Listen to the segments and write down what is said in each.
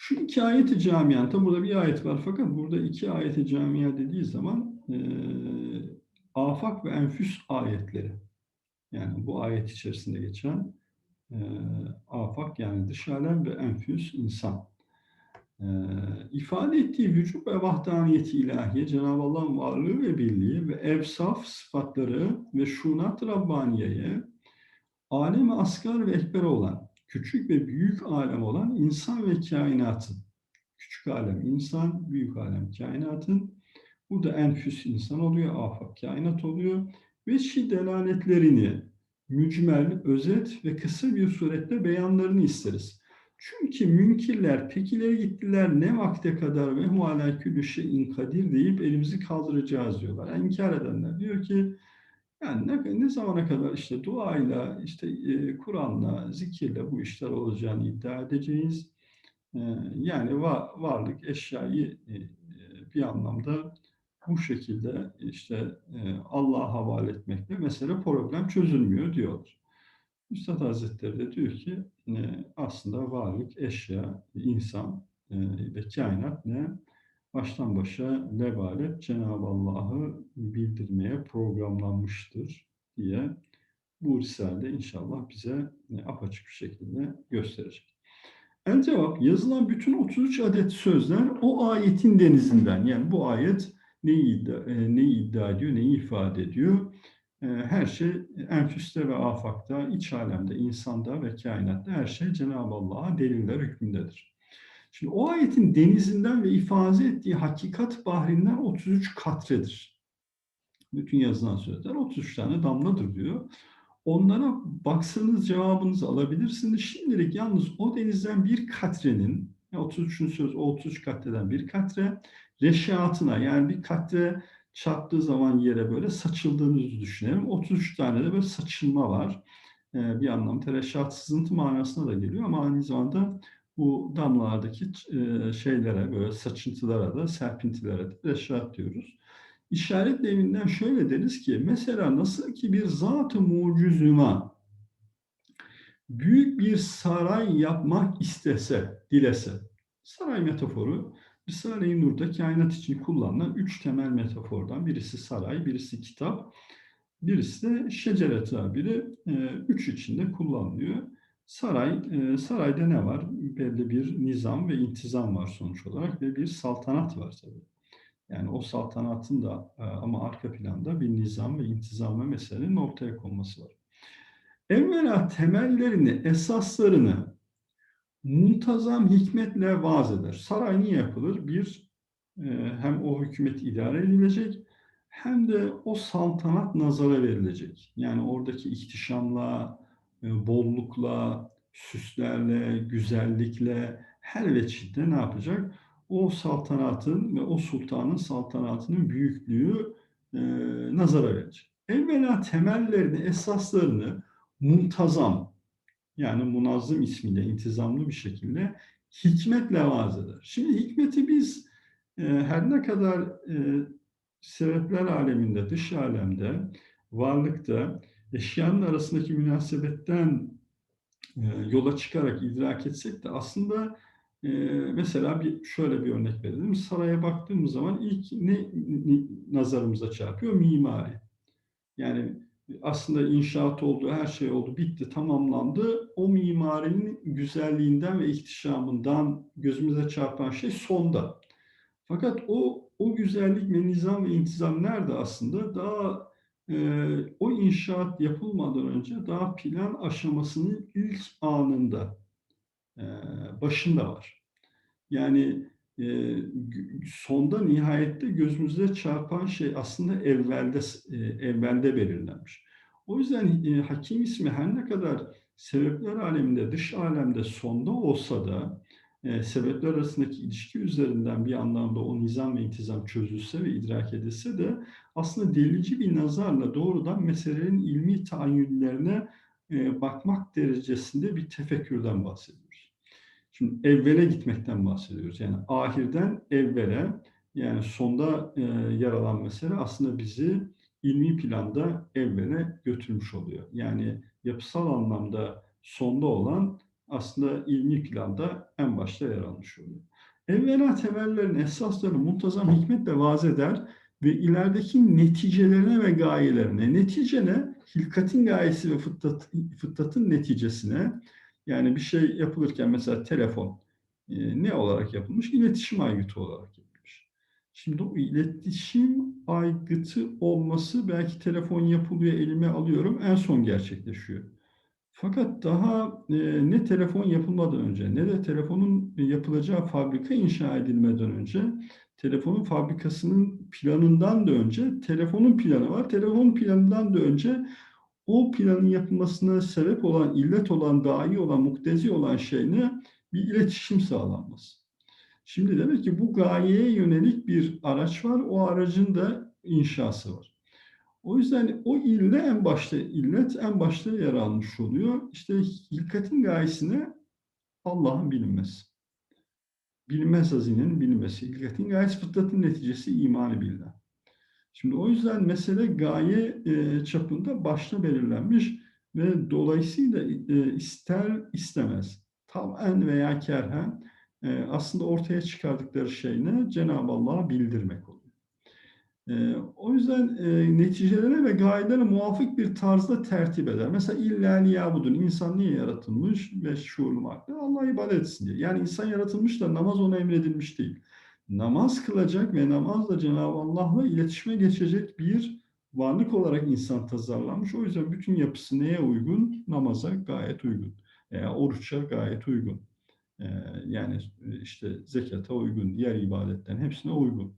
Şu iki ayeti camian, tabi burada bir ayet var fakat burada iki ayeti camia dediği zaman e, afak ve enfüs ayetleri. Yani bu ayet içerisinde geçen e, afak yani dış alem ve enfüs insan. E, ifade ettiği vücut ve vahdaniyeti ilahiye, Cenab-ı Allah'ın varlığı ve birliği ve evsaf sıfatları ve şunat Rabbaniye'ye alem asgar ve ekber olan, küçük ve büyük alem olan insan ve kainatın, küçük alem insan, büyük alem kainatın, burada enfüs insan oluyor, afak kainat oluyor ve şi delanetlerini mücmel, özet ve kısa bir surette beyanlarını isteriz. Çünkü münkirler, pekileri gittiler ne vakte kadar ve hu ala küllü şeyin kadir deyip elimizi kaldıracağız diyorlar. Yani inkar edenler diyor ki yani ne, ne zamana kadar işte duayla, işte e, Kur'an'la, zikirle bu işler olacağını iddia edeceğiz. E, yani va, varlık, eşyayı e, e bir anlamda bu şekilde işte e, Allah'a havale etmekle mesele problem çözülmüyor diyorlar. Üstad Hazretleri de diyor ki e, aslında varlık, eşya, insan e, ve kainat ne? Baştan başa lebalet Cenab-ı Allah'ı bildirmeye programlanmıştır diye bu Risale inşallah bize apaçık bir şekilde gösterecek. El cevap yazılan bütün 33 adet sözler o ayetin denizinden yani bu ayet neyi iddia, e, neyi iddia ediyor, neyi ifade ediyor? E, her şey enfüste ve afakta, iç alemde, insanda ve kainatta her şey Cenab-ı Allah'a deliller hükmündedir. Şimdi o ayetin denizinden ve ifade ettiği hakikat bahrinden 33 katredir. Bütün yazılan sözler 33 tane damladır diyor. Onlara baksanız cevabınızı alabilirsiniz. Şimdilik yalnız o denizden bir katrenin, 33'ün söz o 33 katreden bir katre, reşiatına yani bir katre çarptığı zaman yere böyle saçıldığınızı düşünelim. 33 tane de böyle saçılma var. Ee, bir anlamda reşat sızıntı manasına da geliyor ama aynı zamanda bu damlalardaki e, şeylere böyle saçıntılara da serpintilere de reşat diyoruz. İşaret evinden şöyle deriz ki mesela nasıl ki bir zat-ı mucizüma büyük bir saray yapmak istese, dilese. Saray metaforu Risale-i Nur'da kainat için kullanılan üç temel metafordan birisi saray, birisi kitap, birisi de şecere tabiri. Üç içinde kullanılıyor. Saray, e, sarayda ne var? Belli bir nizam ve intizam var sonuç olarak ve bir saltanat var tabii. Yani o saltanatın da e, ama arka planda bir nizam ve intizam ve meselenin ortaya konması var. Evvela temellerini, esaslarını muntazam hikmetle vaaz eder. Saray niye yapılır? Bir, e, hem o hükümet idare edilecek hem de o saltanat nazara verilecek. Yani oradaki ihtişamla, bollukla, süslerle, güzellikle her veçide ne yapacak? O saltanatın ve o sultanın saltanatının büyüklüğü e, nazara verecek. Evvela temellerini, esaslarını muntazam, yani munazzım ismiyle intizamlı bir şekilde hikmetle vaaz eder. Şimdi hikmeti biz e, her ne kadar e, sebepler aleminde, dış alemde, varlıkta, eşyanın arasındaki münasebetten e, yola çıkarak idrak etsek de aslında e, mesela bir şöyle bir örnek verelim. Saraya baktığımız zaman ilk ne, ne nazarımıza çarpıyor? Mimari. Yani aslında inşaat oldu, her şey oldu, bitti, tamamlandı. O mimarinin güzelliğinden ve ihtişamından gözümüze çarpan şey sonda. Fakat o o güzellik ve nizam ve intizam nerede aslında? Daha o inşaat yapılmadan önce daha plan aşamasının ilk anında, e, başında var. Yani e, sonda nihayette gözümüze çarpan şey aslında evvelde e, evvelde belirlenmiş. O yüzden e, hakim ismi her ne kadar sebepler aleminde, dış alemde sonda olsa da e, sebepler arasındaki ilişki üzerinden bir anlamda o nizam ve intizam çözülse ve idrak edilse de aslında delici bir nazarla doğrudan meselelerin ilmi tahayyüllerine e, bakmak derecesinde bir tefekkürden bahsediyoruz. Şimdi evvele gitmekten bahsediyoruz. Yani ahirden evvele yani sonda e, yer alan mesele aslında bizi ilmi planda evvele götürmüş oluyor. Yani yapısal anlamda sonda olan aslında ilmi planda en başta yer almış oluyor. Evvela temellerin esaslarını muntazam hikmetle vaz eder ve ilerideki neticelerine ve gayelerine, netice ne? Hilkatin gayesi ve fıtrat, fıtratın neticesine, yani bir şey yapılırken mesela telefon e, ne olarak yapılmış? İletişim aygıtı olarak yapılmış. Şimdi o iletişim aygıtı olması belki telefon yapılıyor, elime alıyorum, en son gerçekleşiyor. Fakat daha e, ne telefon yapılmadan önce ne de telefonun yapılacağı fabrika inşa edilmeden önce telefonun fabrikasının planından da önce telefonun planı var. Telefonun planından da önce o planın yapılmasına sebep olan, illet olan, dahi olan, muktezi olan şey ne? Bir iletişim sağlanması. Şimdi demek ki bu gayeye yönelik bir araç var. O aracın da inşası var. O yüzden o ille en başta illet en başta yer almış oluyor. İşte hilkatin gayesine Allah'ın bilinmesi. Bilinmez hazinenin bilinmesi. Hilkatin gayesi fıtratın neticesi imanı billah. Şimdi o yüzden mesele gaye e, çapında başta belirlenmiş ve dolayısıyla e, ister istemez tamamen veya kerhen e, aslında ortaya çıkardıkları şey ne? Cenab-ı Allah'a bildirmek oluyor. E, o yüzden e, neticelere ve gayelere muvafık bir tarzda tertip eder. Mesela illa liyabudun. İnsan niye yaratılmış? Ve şuurlu makle Allah ibadet etsin diye. Yani insan yaratılmış da namaz ona emredilmiş değil. Namaz kılacak ve namazla Cenab-ı Allah'la iletişime geçecek bir varlık olarak insan tasarlanmış. O yüzden bütün yapısı neye uygun? Namaza gayet uygun. Veya oruça gayet uygun. Ee, yani işte zekata uygun, diğer ibadetlerin hepsine uygun.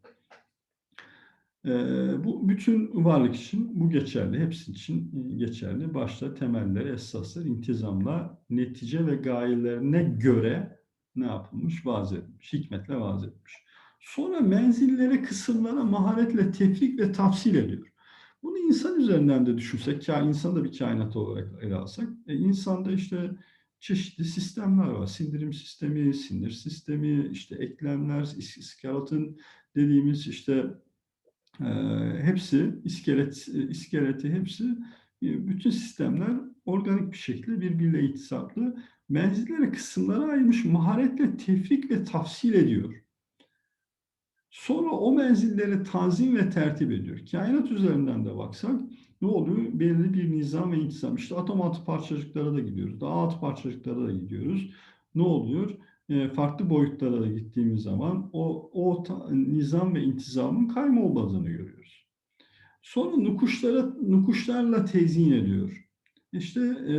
Ee, bu bütün varlık için bu geçerli, hepsi için geçerli. Başta temeller, esaslar, intizamla, netice ve gayelerine göre ne yapılmış? Vaz edilmiş, hikmetle vaz edilmiş. Sonra menzillere, kısımlara maharetle tefrik ve tafsil ediyor. Bunu insan üzerinden de düşünsek, ya insan da bir kainat olarak ele alsak, e, insanda işte çeşitli sistemler var. Sindirim sistemi, sinir sistemi, işte eklemler, iskeletın dediğimiz işte e, hepsi, iskelet, iskeleti hepsi, e, bütün sistemler organik bir şekilde birbiriyle itisaplı. Menzillere, kısımlara ayrılmış maharetle tefrik ve tafsil ediyor. Sonra o menzilleri tanzim ve tertip ediyor. Kainat üzerinden de baksak ne oluyor? Belirli bir nizam ve intizam. İşte atom altı parçacıklara da gidiyoruz. Daha altı parçacıklara da gidiyoruz. Ne oluyor? E, farklı boyutlara da gittiğimiz zaman o, o ta, nizam ve intizamın kaybolmadığını görüyoruz. Sonra nukuşlara, nukuşlarla tezyin ediyor. İşte e,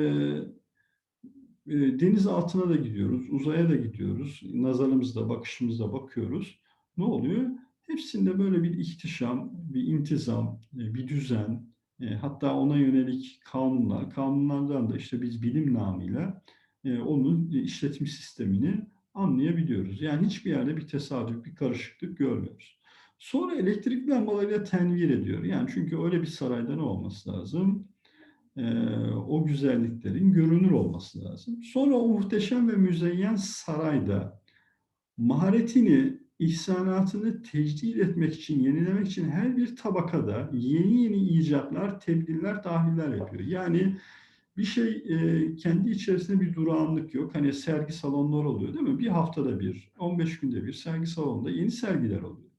e, deniz altına da gidiyoruz, uzaya da gidiyoruz. Nazarımızda, bakışımızda bakıyoruz. Ne oluyor? Hepsinde böyle bir ihtişam, bir intizam, e, bir düzen, e, hatta ona yönelik kanunlar, kanunlardan da işte biz bilim namıyla e, onun işletim sistemini anlayabiliyoruz. Yani hiçbir yerde bir tesadüf, bir karışıklık görmüyoruz. Sonra elektrik lambalarıyla tenvir ediyor. Yani çünkü öyle bir sarayda ne olması lazım? Ee, o güzelliklerin görünür olması lazım. Sonra o muhteşem ve müzeyyen sarayda maharetini, ihsanatını tecdid etmek için, yenilemek için her bir tabakada yeni yeni icatlar, tebdiller, tahliller yapıyor. Yani bir şey e, kendi içerisinde bir durağanlık yok. Hani sergi salonları oluyor değil mi? Bir haftada bir, 15 günde bir sergi salonunda yeni sergiler oluyor.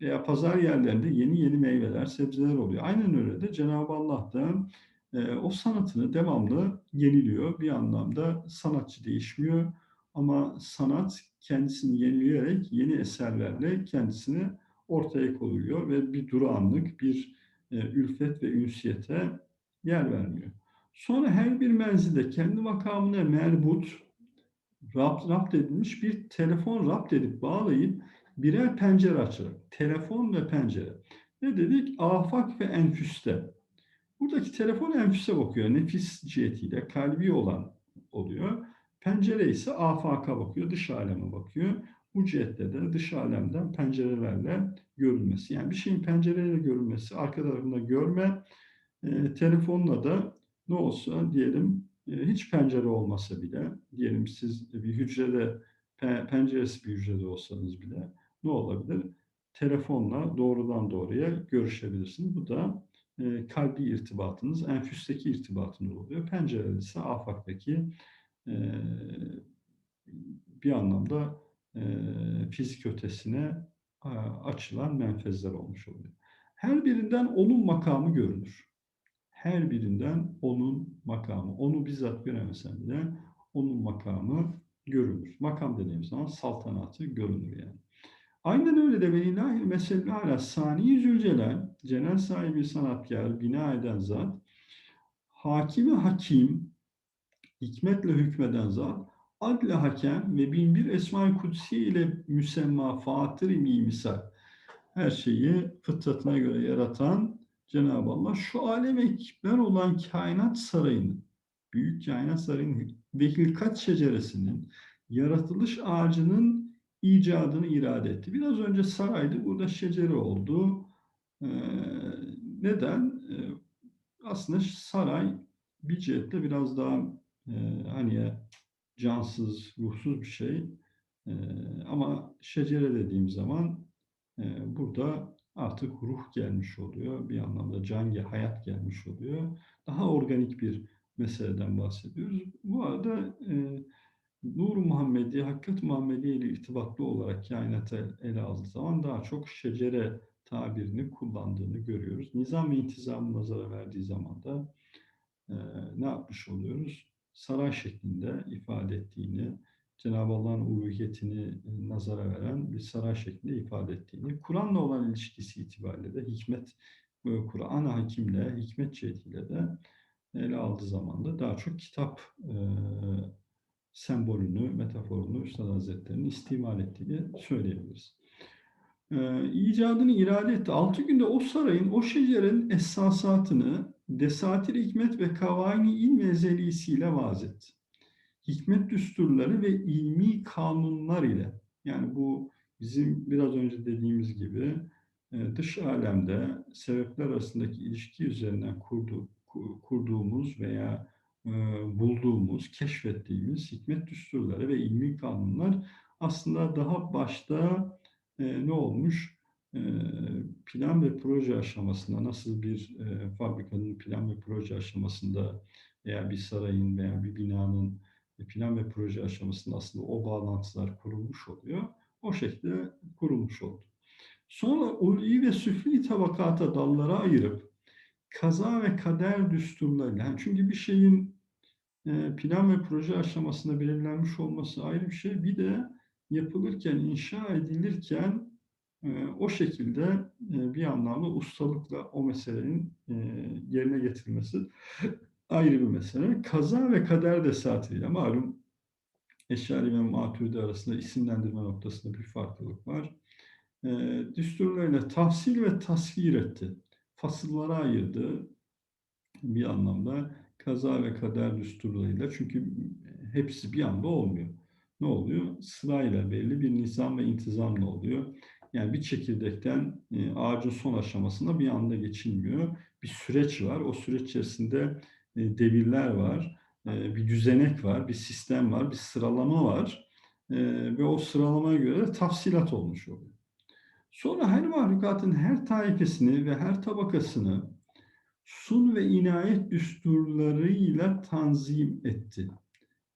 Veya pazar yerlerinde yeni yeni meyveler, sebzeler oluyor. Aynen öyle de Cenab-ı Allah da e, o sanatını devamlı yeniliyor. Bir anlamda sanatçı değişmiyor ama sanat kendisini yenileyerek yeni eserlerle kendisini ortaya koyuyor ve bir durağanlık, bir e, ülfet ve ünsiyete yer vermiyor. Sonra her bir menzilde kendi makamına merbut, rapt, rapt edilmiş bir telefon rapt edip bağlayıp birer pencere açarak, telefon ve pencere. Ne dedik? Afak ve enfüste. Buradaki telefon enfüse bakıyor. Nefis cihetiyle kalbi olan oluyor. Pencere ise afaka bakıyor, dış aleme bakıyor. Bu cihette de dış alemden pencerelerle görülmesi. Yani bir şeyin pencereyle görülmesi, arka tarafında görme, e, telefonla da ne olsa diyelim e, hiç pencere olmasa bile, diyelim siz bir hücrede, pe, penceresi bir hücrede olsanız bile ne olabilir? Telefonla doğrudan doğruya görüşebilirsiniz. Bu da e, kalbi irtibatınız, enfüsteki irtibatınız oluyor. Pencere ise afaktaki eee, bir anlamda fizik ötesine açılan menfezler olmuş oluyor. Her birinden onun makamı görünür. Her birinden onun makamı. Onu bizzat göremesen bile onun makamı görünür. Makam dediğimiz zaman saltanatı görünür yani. Aynen öyle de velillahi mesele ala sani zülcelal, cenel sahibi sanatkar, bina eden zat, hakimi hakim, hikmetle hükmeden zat, adle hakem ve bin bir esma-i kudsi ile müsemma fatır-ı misal. Her şeyi fıtratına göre yaratan Cenab-ı Allah şu alem ekber olan kainat sarayının, büyük kainat sarayının ve hilkat şeceresinin, yaratılış ağacının icadını irade etti. Biraz önce saraydı, burada şecere oldu. Ee, neden? Ee, aslında saray bir cihetle biraz daha e, hani cansız, ruhsuz bir şey. E, ama şecere dediğim zaman e, burada artık ruh gelmiş oluyor. Bir anlamda can, hayat gelmiş oluyor. Daha organik bir meseleden bahsediyoruz. Bu arada e, Nur Muhammedi, Hakikat Muhammedi ile irtibatlı olarak kainatı ele aldığı zaman daha çok şecere tabirini kullandığını görüyoruz. Nizam ve intizamı nazara verdiği zaman da e, ne yapmış oluyoruz? Saray şeklinde ifade ettiğini, Cenab-ı Allah'ın uluhiyetini e, nazara veren bir saray şeklinde ifade ettiğini, Kur'an'la olan ilişkisi itibariyle de hikmet, e, Kur'an hakimle, hikmet cihetiyle de ele aldığı zaman da daha çok kitap e, sembolünü, metaforunu Üstad Hazretleri'nin istimal ettiğini söyleyebiliriz. Ee, icadını irade etti. Altı günde o sarayın, o şecerenin esasatını desatir hikmet ve kavani ilm ezelisiyle vaz etti. Hikmet düsturları ve ilmi kanunlar ile yani bu bizim biraz önce dediğimiz gibi e, dış alemde sebepler arasındaki ilişki üzerinden kurdu, kurduğumuz veya e, bulduğumuz, keşfettiğimiz hikmet düsturları ve ilmi kanunlar aslında daha başta e, ne olmuş? Plan ve proje aşamasında nasıl bir fabrikanın plan ve proje aşamasında veya bir sarayın veya bir binanın plan ve proje aşamasında aslında o bağlantılar kurulmuş oluyor. O şekilde kurulmuş oldu. Sonra ulvi ve süfli tabakata dallara ayırıp kaza ve kader düsturlarıyla, yani çünkü bir şeyin plan ve proje aşamasında belirlenmiş olması ayrı bir şey. Bir de yapılırken, inşa edilirken e, o şekilde e, bir anlamda ustalıkla o meselenin e, yerine getirilmesi ayrı bir mesele. Kaza ve kader de saatiyle malum Eşari ve Maturidi arasında isimlendirme noktasında bir farklılık var. E, düsturlarıyla tahsil ve tasvir etti. Fasıllara ayırdı bir anlamda kaza ve kader düsturlarıyla çünkü hepsi bir anda olmuyor ne oluyor? Sırayla belli bir nizam ve intizamla oluyor. Yani bir çekirdekten e, ağacın son aşamasında bir anda geçilmiyor. Bir süreç var. O süreç içerisinde devirler var. E, bir düzenek var, bir sistem var, bir sıralama var. Ve o sıralamaya göre tafsilat olmuş oluyor. Sonra her mahlukatın her taifesini ve her tabakasını sun ve inayet düsturlarıyla tanzim etti.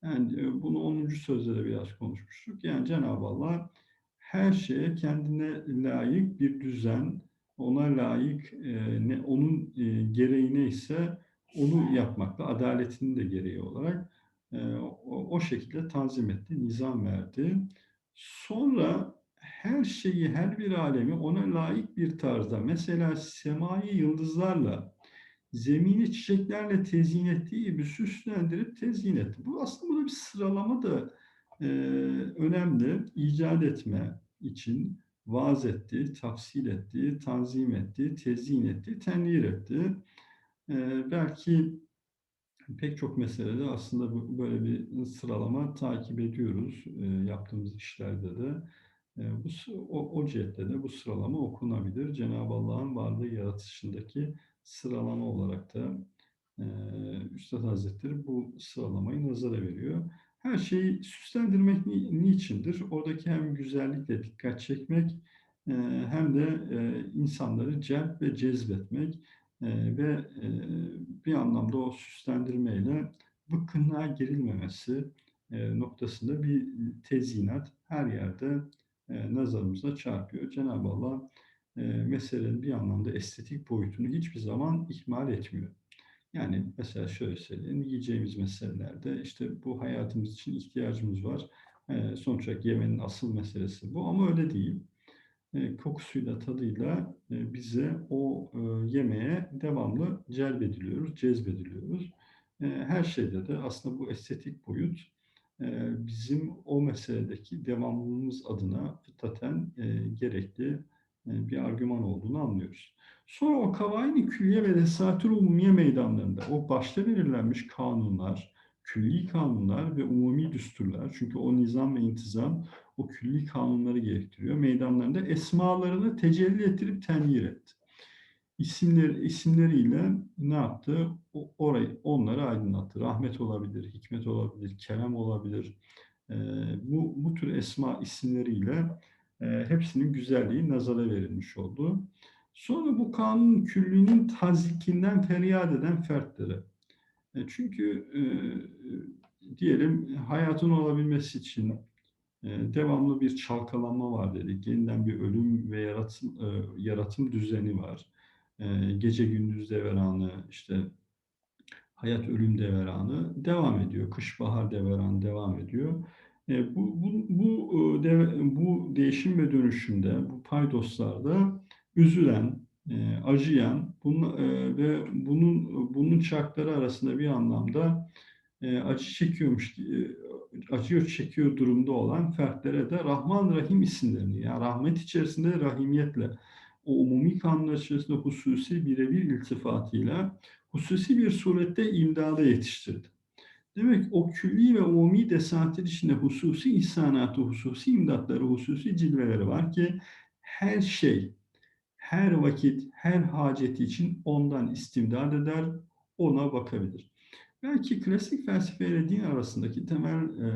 Yani e, bunu 10. sözde de biraz konuşmuştuk. Yani Cenab-ı Allah her şeye kendine layık bir düzen, ona layık e, ne onun e, gereği neyse onu yapmakta, adaletinin de gereği olarak o, o şekilde tanzim etti, nizam verdi. Sonra her şeyi, her bir alemi ona layık bir tarzda, mesela semai yıldızlarla, zemini çiçeklerle tezyin ettiği gibi süslendirip tezyin etti. Bu aslında burada bir sıralama da e, önemli. İcat etme için vaaz etti, tafsil etti, tanzim etti, tezyin etti, tenvir etti. Belki pek çok meselede aslında böyle bir sıralama takip ediyoruz yaptığımız işlerde de. Bu o, o cihette de bu sıralama okunabilir. Cenab-ı Allah'ın varlığı yaratışındaki sıralama olarak da Üstad Hazretleri bu sıralamayı nazara veriyor. Her şeyi süslendirmek ni, niçindir? Oradaki hem güzellikle dikkat çekmek hem de insanları celp ve cezbetmek ve e, bir anlamda o süslendirmeyle bıkkınlığa girilmemesi e, noktasında bir tezyinat her yerde e, nazarımıza çarpıyor. Cenab-ı Allah meselenin bir anlamda estetik boyutunu hiçbir zaman ihmal etmiyor. Yani mesela şöyle söyleyeyim, yiyeceğimiz meselelerde işte bu hayatımız için ihtiyacımız var. Sonuç olarak yemenin asıl meselesi bu ama öyle değil. E, kokusuyla, tadıyla e, bize o e, yemeğe devamlı celbediliyoruz, cezbediliyoruz. Her şeyde de aslında bu estetik boyut bizim o meseledeki devamlılığımız adına fıtraten gerekli bir argüman olduğunu anlıyoruz. Sonra o kavaini külliye ve desatür umumiye meydanlarında o başta belirlenmiş kanunlar, külli kanunlar ve umumi düsturlar çünkü o nizam ve intizam o külli kanunları gerektiriyor. Meydanlarında esmalarını tecelli ettirip tenvir etti. İsimleri, isimleriyle ne yaptı? O, orayı, onları aydınlattı. Rahmet olabilir, hikmet olabilir, kerem olabilir. E, bu, bu tür esma isimleriyle e, hepsinin güzelliği nazara verilmiş oldu. Sonra bu kanun küllünün tazikinden feryat eden fertlere. E, çünkü e, diyelim hayatın olabilmesi için e, devamlı bir çalkalanma var dedik. Yeniden bir ölüm ve yaratım, yaratım düzeni var. Gece gündüz devranı, işte hayat ölüm devranı devam ediyor. Kış bahar devranı devam ediyor. Bu bu bu, bu değişim ve dönüşümde, bu paydoslarda üzülen, acıyan bunun, ve bunun bunun çarkları arasında bir anlamda acı çekiyormuş, e, acıyor çekiyor durumda olan fertlere de Rahman Rahim isimlerini, yani rahmet içerisinde rahimiyetle, o umumi kanunlar içerisinde hususi birebir iltifatıyla hususi bir surette imdada yetiştirdi. Demek o külli ve umumi desatir içinde hususi ihsanatı, hususi imdatları, hususi cilveleri var ki her şey, her vakit, her haceti için ondan istimdad eder, ona bakabilir. Belki klasik felsefe ile din arasındaki temel e,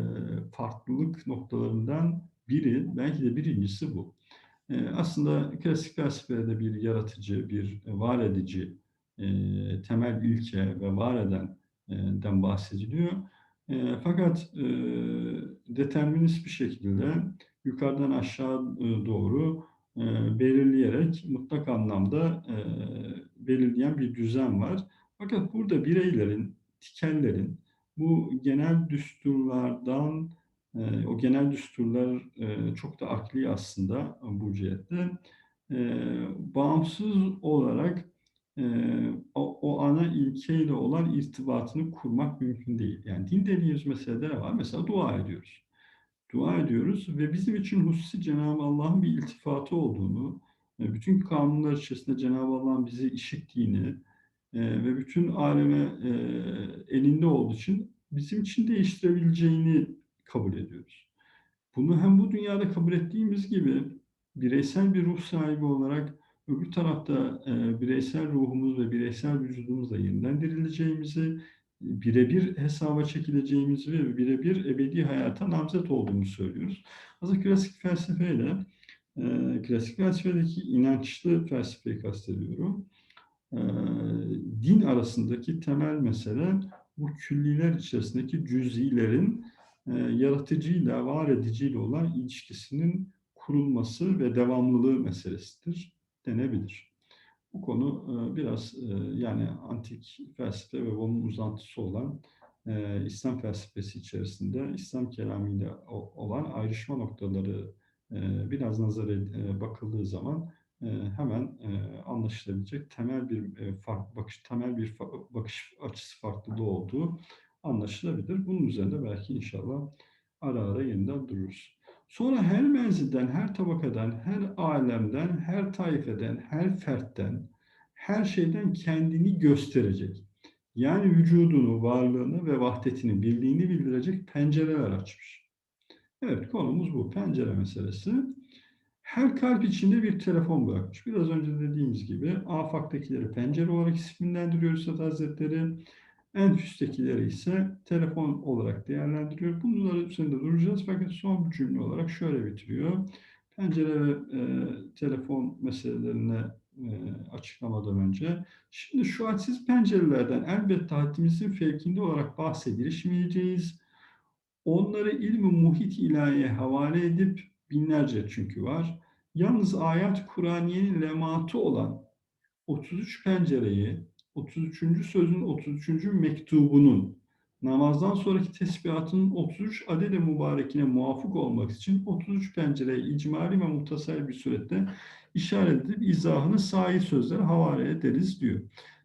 farklılık noktalarından biri, belki de birincisi bu. E, aslında klasik felsefede bir yaratıcı, bir var edici, e, temel ilke ve var edenden bahsediliyor. E, fakat e, determinist bir şekilde yukarıdan aşağı doğru e, belirleyerek mutlak anlamda e, belirleyen bir düzen var. Fakat burada bireylerin tikellerin bu genel düsturlardan e, o genel düsturlar e, çok da akli aslında bu cihette e, bağımsız olarak o, o ana ilkeyle olan irtibatını kurmak mümkün değil. Yani din dediğimiz meselede ne var? Mesela dua ediyoruz. Dua ediyoruz ve bizim için hususi Cenab-ı Allah'ın bir iltifatı olduğunu, bütün kanunlar içerisinde Cenab-ı Allah'ın bizi işittiğini, e, ve bütün aleme e, elinde olduğu için bizim için değiştirebileceğini kabul ediyoruz. Bunu hem bu dünyada kabul ettiğimiz gibi bireysel bir ruh sahibi olarak öbür tarafta e, bireysel ruhumuz ve bireysel vücudumuzla yeniden dirileceğimizi, birebir hesaba çekileceğimizi ve birebir ebedi hayata namzet olduğumuzu söylüyoruz. Aslında klasik felsefeyle, e, klasik felsefedeki inançlı felsefeyi kastediyorum e, din arasındaki temel mesele bu külliler içerisindeki cüzilerin e, yaratıcıyla, var ediciyle olan ilişkisinin kurulması ve devamlılığı meselesidir denebilir. Bu konu e, biraz e, yani antik felsefe ve onun uzantısı olan İslam felsefesi içerisinde İslam kelamıyla olan ayrışma noktaları biraz nazar e, bakıldığı zaman hemen e, anlaşılabilecek temel bir e, fark, bakış temel bir bakış açısı farklılığı olduğu anlaşılabilir. Bunun üzerinde belki inşallah ara ara yeniden dururuz. Sonra her menzilden, her tabakadan, her alemden, her taifeden, her fertten, her şeyden kendini gösterecek. Yani vücudunu, varlığını ve vahdetini, birliğini bildirecek pencereler açmış. Evet konumuz bu. Pencere meselesi. Her kalp içinde bir telefon bırakmış. Biraz önce dediğimiz gibi afaktakileri pencere olarak isimlendiriyor Üstad Hazretleri. Enfüstekileri ise telefon olarak değerlendiriyor. Bunları üzerinde duracağız fakat son bir cümle olarak şöyle bitiriyor. Pencere ve e, telefon meselelerine eee, açıklamadan önce. Şimdi şu hadsiz pencerelerden elbette haddimizin fevkinde olarak bahse. Onları ilmi muhit ilahiye havale edip binlerce çünkü var. Yalnız ayet Kur'aniyenin lematı olan 33 pencereyi 33. sözün 33. mektubunun namazdan sonraki tesbihatının 33 adede mübarekine muvafık olmak için 33 pencereyi icmali ve muhtasar bir surette işaret edip izahını sahih sözlere havale ederiz diyor.